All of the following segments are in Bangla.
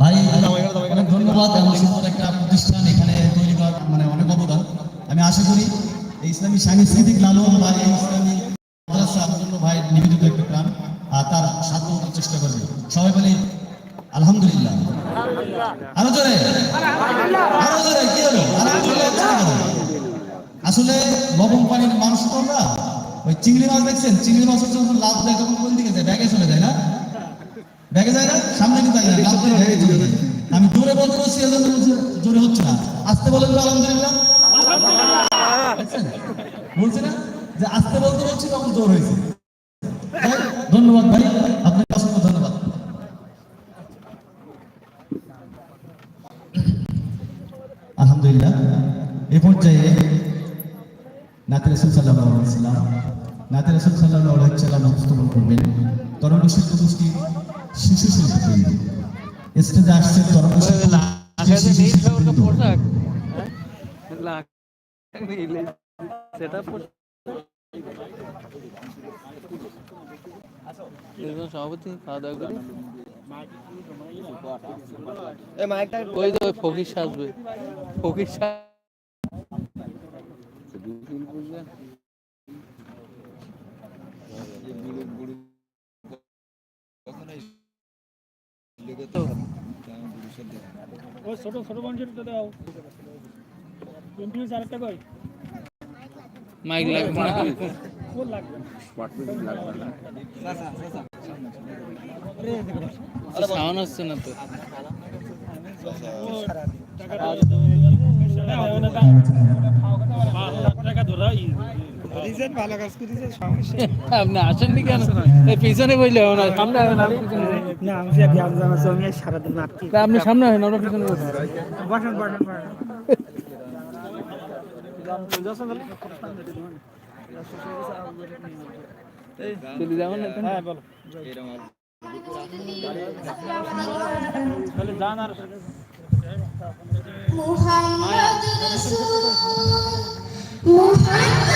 ভাই অনেক ধন্যবাদ। এমন সুন্দর একটা প্রতিষ্ঠান এখানে তৈরি করার মানে অনেক অবদান। আমি আশা করি এই ইসলামী সাংস্কৃতিক লালন বা এই ইসলামী মাদ্রাসা আমার জন্য ভাই নিবেদিত একটা প্রাণ আর তার চেষ্টা করবে। সবাই বলি আলহামদুলিল্লাহ। আরও জোরে? আরও জোরে কি হলো? আলহামদুলিল্লাহ? আসলে লবণ পানির মানুষ তো আমরা ওই চিংড়ি মাছ দেখছেন? চিংড়ি মাছ যখন লাভ দেয় তখন কোন দিকে যায়? ব্যাগে চলে যায় না? ব্যাগে যায় না? সামনে কিন্তু যায় না? দিয়ে ব্যাগে চলে যায় আমি জোরে বলতে বলছি জোরে হচ্ছে না। আসতে বলেন তো, আলহামদুলিল্লাহ। দেখছেন? বলছে না যে আসতে বলতে বলছি, তখন জোর হয়েছে। ধন্যবাদ ভাই করবেন। তরঙ্গ শিল্প গোষ্ঠী শিশু শিল্পী। স্টেজে আসছে সভাপতি খাওয়া দাওয়া করে ওই তো ওই ফকির সাজবে ফকির সাজ ও ছোট ছোট মানুষের তো দাও। চার একটা কই? মাইক লাগবে না। কোন লাগবে সাউন্ড হচ্ছে না তো। টাকা আপনি কেন এই পিছনে বইলে না সামনে হবে না আপনি পিছনে না আমি যে গ্যাস জানাচ্ছি আমি সারাদিন নাটকি তা আপনি সামনে হয় না ওরা পিছনে বসুন। বসেন বসেন বসেন চলে যাবেন না হ্যাঁ বলো তাহলে যান আর মুহাম্মদ রাসূল মুহাম্মদ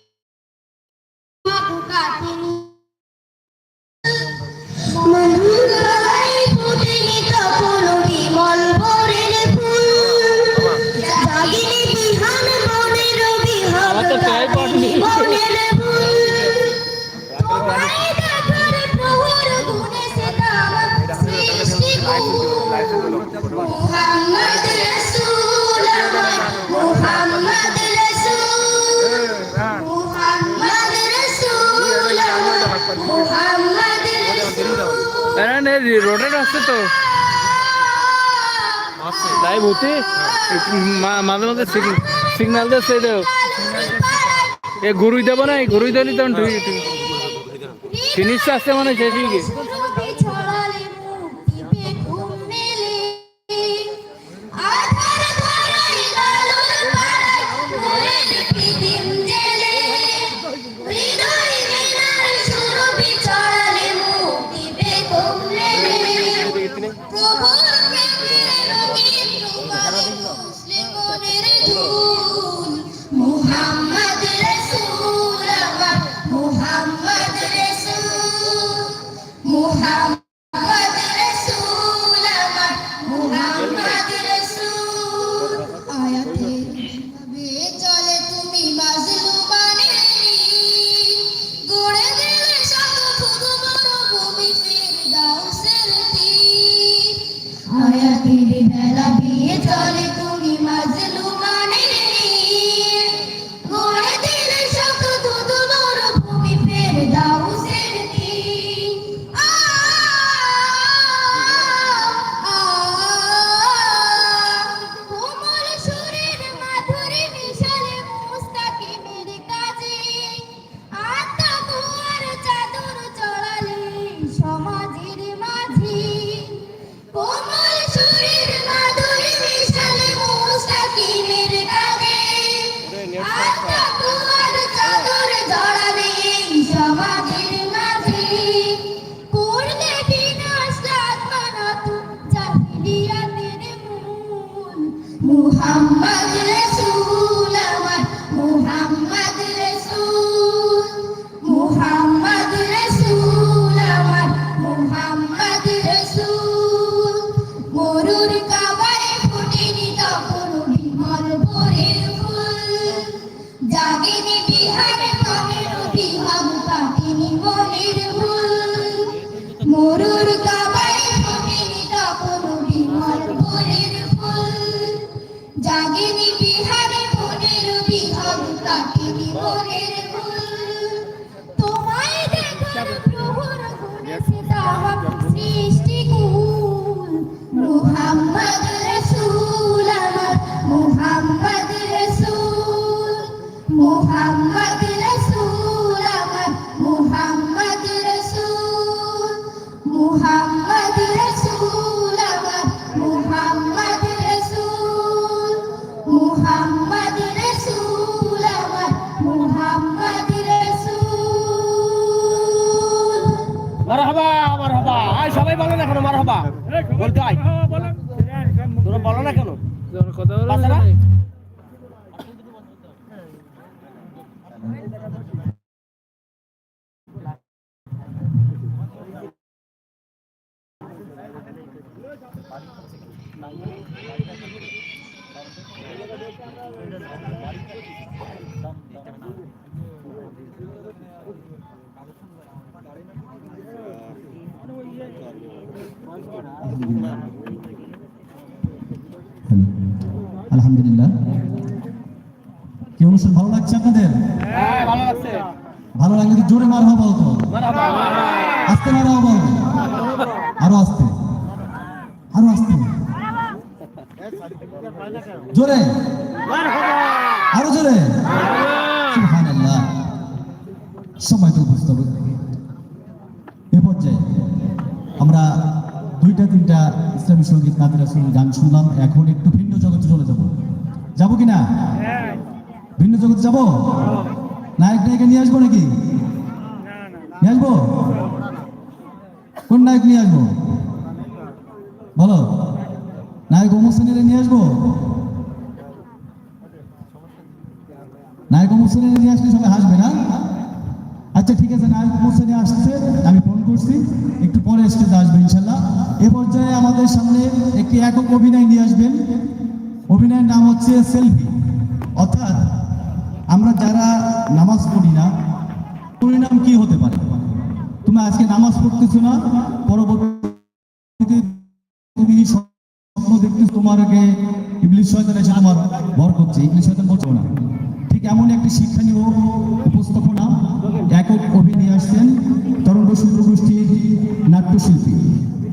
রোডের আসছে তো তাই ভূতি মা- মাঝে মাঝে সিগনাল দিচ্ছে দেও। এ ঘুরুই দেবো না ঘুরুই দিলি তখন ঠিক ফিনিশ আসছে মানে সে Thank you. বলতে হয় হ্যাঁ, বলেন তোরা বলো না কেন যখন কথা বলো বাচ্চারা? আলহামদুলিল্লাহ কি অনুষ্ঠান ভালো লাগছে আপনাদের? হ্যাঁ ভালো লাগলে তো জোরে মার হব তো। আস্তে মার হব আরও আস্তে। আরও আস্তে। জোরে। আরও জোরে। সুবহানাল্লাহ। সময় তো বুঝতে হবে এ পর্যায়ে আমরা দুইটা তিনটা ইসলামী সংগীত নাদিরা গান শুনলাম। এখন একটু ভিন্ন জগতে চলে যাব। যাব কিনা? ভিন্ন জগতে যাব? নায়ক, নায়িকা নিয়ে আসব নাকি? নিয়ে আসব? কোন নায়ক নিয়ে আসব? বলো। নায়ক অমুক শ্রেণীরে নিয়ে আসব? নায়ক অমুক শ্রেণীরে নিয়ে আসলে সবাই হাসবে না? আচ্ছা ঠিক আছে, নায়ক অমুক শ্রেণি আসছে, আমি ফোন করছি, একটু পরে স্টেজে আসবে ইনশাল্লাহ। এ পর্যায়ে আমাদের সামনে একটি একক অভিনয় নিয়ে আসবেন। অভিনয়ের নাম হচ্ছে সেলফি। আমরা যারা নামাজ পড়ি না, পরিণাম কি হতে পারে? তুমি আজকে নামাজ পড়তেছো না, পরবর্তীতে তুমি স্বপ্ন দেখতেছো তোমারকে ইবলিশ শয়তান এসে তোমার ভর করছে ইবলিশ শয়তান বলছো না। ঠিক এমন একটি শিক্ষণীয় উপস্থাপনা, একক অভিনয় আসছেন তরঙ্গ শিল্প গোষ্ঠীর নাট্যশিল্পী।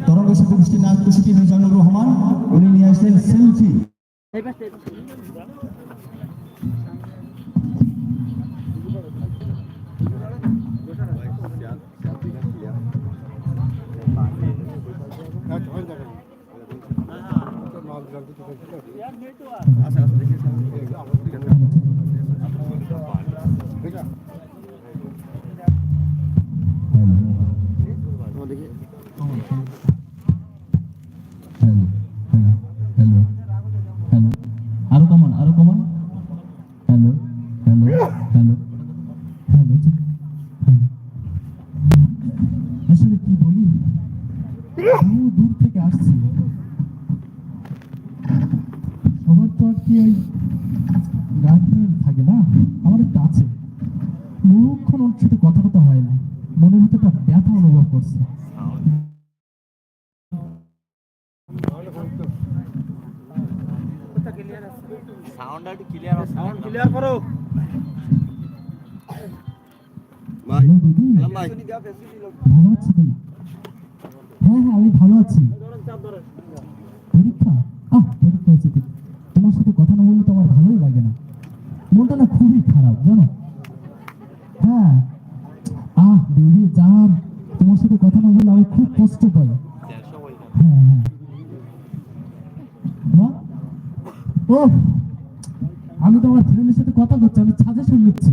তরঙ্গ শিল্প গোষ্ঠীর নাট্যশিল্পী মিজানুর রহমান, উনি নিয়ে আসলেন সেলফি। হ্যালো একটা ব্যথা অনুভব করছে সাউন্ড ক্লিয়ার করো হ্যালো দিদি ভালো আছি। হ্যাঁ হ্যাঁ আমি ভালো আছি। পরীক্ষা হয়েছে ঠিক তোমার সাথে কথা না বললে তো আমার ভালোই লাগে না মনটা না খুবই খারাপ জানো হ্যাঁ আহ বেবি জান তোমার সাথে কথা না বললে আমি খুব কষ্ট পাই হ্যাঁ হ্যাঁ মা ও আমি তো আমার ফ্রেন্ডের সাথে কথা বলছি আমি সাজেশন নিচ্ছি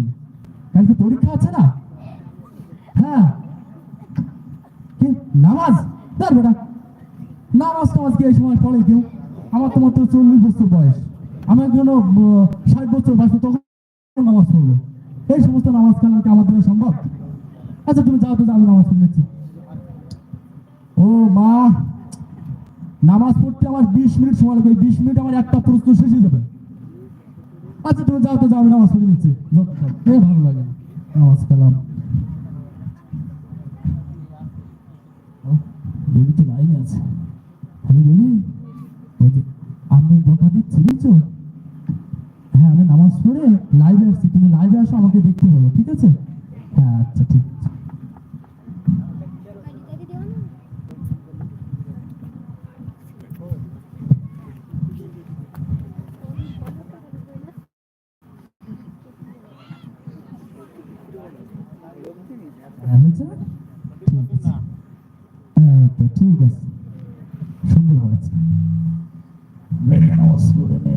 কালকে পরীক্ষা আছে না হ্যাঁ কি নামাজ ধর বেটা নামাজ টামাজ কি এই সময় পড়ে কেউ আমার তো মাত্র চল্লিশ বছর বয়স জন্য ষাট বছর বয়স তখন নামাজ পড়ব। এই সমস্ত নামাজ কালাম কি আমার সম্ভব? আচ্ছা তুমি যাও তো আমি নামাজ পড়ে নিচ্ছি ও মা, নামাজ পড়তে আমার বিশ মিনিট সময় লাগবে। বিশ মিনিট আমার একটা প্রশ্ন শেষ হয়ে যাবে। আচ্ছা তুমি যাও তো আমি নামাজ পড়ে নিচ্ছি। ভালো লাগে নামাজ কালাম। বেবি আমি ধোকা দিচ্ছি, বুঝছ? হ্যাঁ আমি নামাজ পড়ে লাইভে আসছি, তুমি লাইভে আসো, আমাকে দেখতে হলো ঠিক আছে? হ্যাঁ আচ্ছা ঠিক আছে হ্যাঁ হয়েছে ঠিক আছে হ্যাঁ তো ঠিক আছে সুন্দর হয়েছে মেরে নামাজ পড়ে নে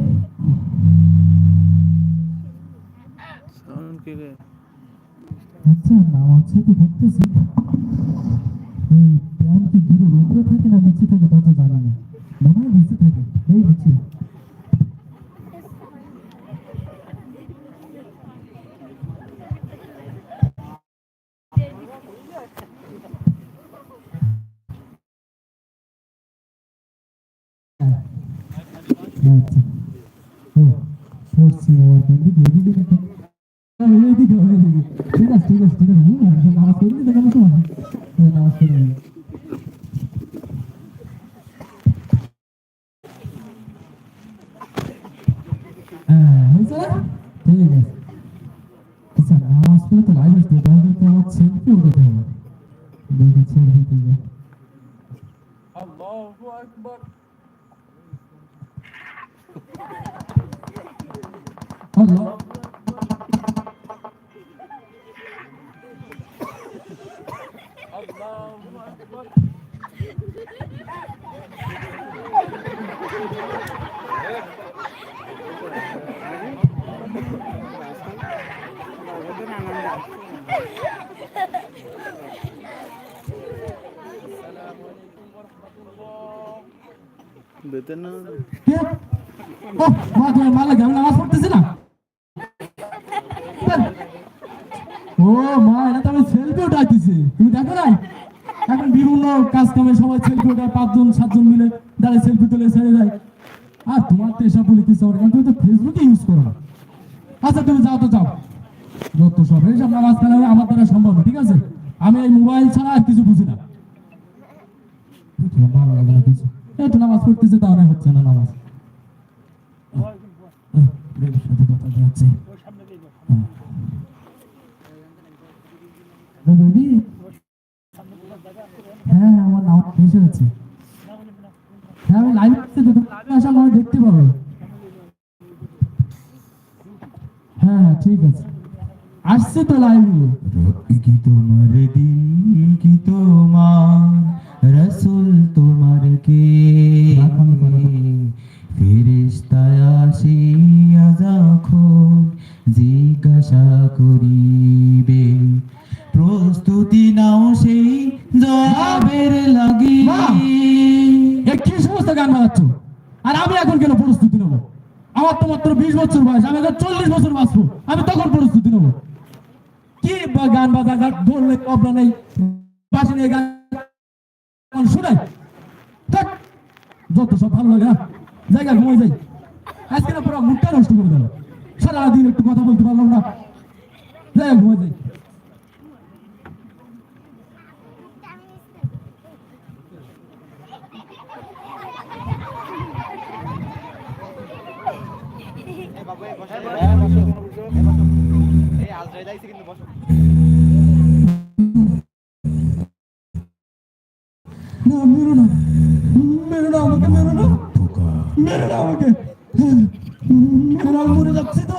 সাউন্ড কি রে আচ্ছা তো পড়তেছি এই প্যান কি গুরুর উপরে থাকে না নিচে থাকে, তা তো জানি না মনে হয় নিচে থাকে। এই নিচে আচ্ছা। ও পড়ছি আমার বন্ধু বন্ধু দিকে এইদিকে এইদিকে ঠিক আছে ঠিক আছে ঠিক আছে হুম, নামাজ বেতন না ও, মা তোমার মা লাগে আমি নামাজ পড়তেছি না ও মা এটা তো আমি সেলফি উঠাইতেছি তুমি দেখো নাই? এখন বিভিন্ন কাজ কামে সবাই সেলফি উঠায় পাঁচজন সাতজন মিলে দাঁড়িয়ে সেলফি তুলে ছেড়ে যায় আর তোমার তো এসব বলিতেছে আমার কারণ তুমি তো ফেসবুকে ইউজ করো না। আচ্ছা তুমি যাও তো যাও। যত সব এইসব নামাজ কালামে আমার দ্বারা সম্ভব ঠিক আছে? আমি এই মোবাইল ছাড়া আর কিছু বুঝি না। তোমার ভালো লাগে না কিছু? একটু নামাজ পড়তেছে তাহলে হচ্ছে না নামাজ। কথা যাচ্ছে হ্যাঁ আমার নাম এসে আছে হ্যাঁ আমি লাইভ করতে তো তুমি আসা মানে দেখতে পাবো। হ্যাঁ হ্যাঁ ঠিক আছে। আসছে তো লাইভে কি তোমার দিন কি তোমার? রসুল মাত্র বিশ বছর বয়স, আমি এখন চল্লিশ বছর বাঁচবো। আমি তখন প্রস্তুতি নেব। কি গান বাজা গান ধরলে কবলা নেই বাসি নেই, গান শুনাই। যত সব ভালো লাগে না জায়গা ঘুমাই যাই। আজকে না পুরো মুখটা নষ্ট করে দিল সারাদিন একটু কথা বলতে পারলাম না। জায়গা ঘুমাই যাই এই আজরাইল আইছে কিন্তু বসো না মেরো না মরে যাচ্ছে তো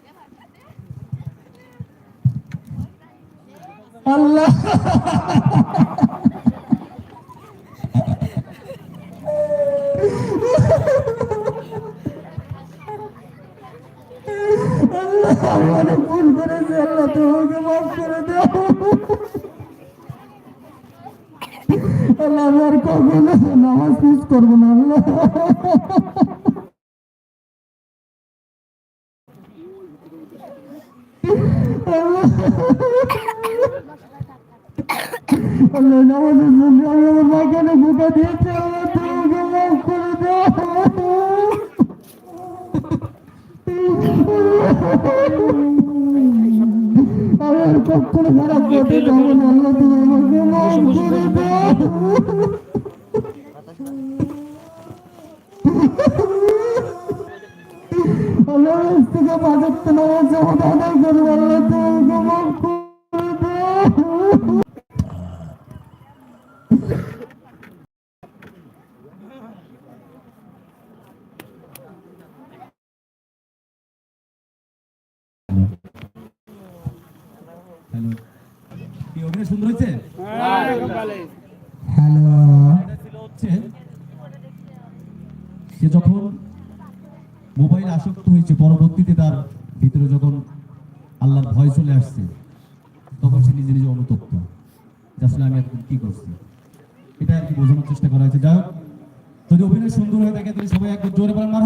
আল্লাহ। আমারে ভুল করেছে আল্লাহ আল্লাহ আমি কখনো নামাজ মিস করব না আল্লাহ। করলেন আমাদের আমার মাকে ফুটা করতে যাব না আল্লাহ তুমি আমাকে মাফ করে দাও আল্লাহর থেকে বাজার তো নামাজ আদায় করব হ্যালো। কি অভিনয় সুন্দর হয়েছে? হ্যালো। ছিল হচ্ছে সে যখন মোবাইল আসক্ত হয়েছে পরবর্তীতে তার ভিতরে যখন আল্লাহর ভয় চলে আসছে তখন সে নিজে নিজে অনুতপ্ত। যে আসলে আমি এতদিন কি করছি? এটা আর কি বোঝানোর চেষ্টা করা হয়েছে। যাই হোক যদি অভিনয় সুন্দর হয়ে থাকে তাহলে সবাই একবার জোরে বলেন মার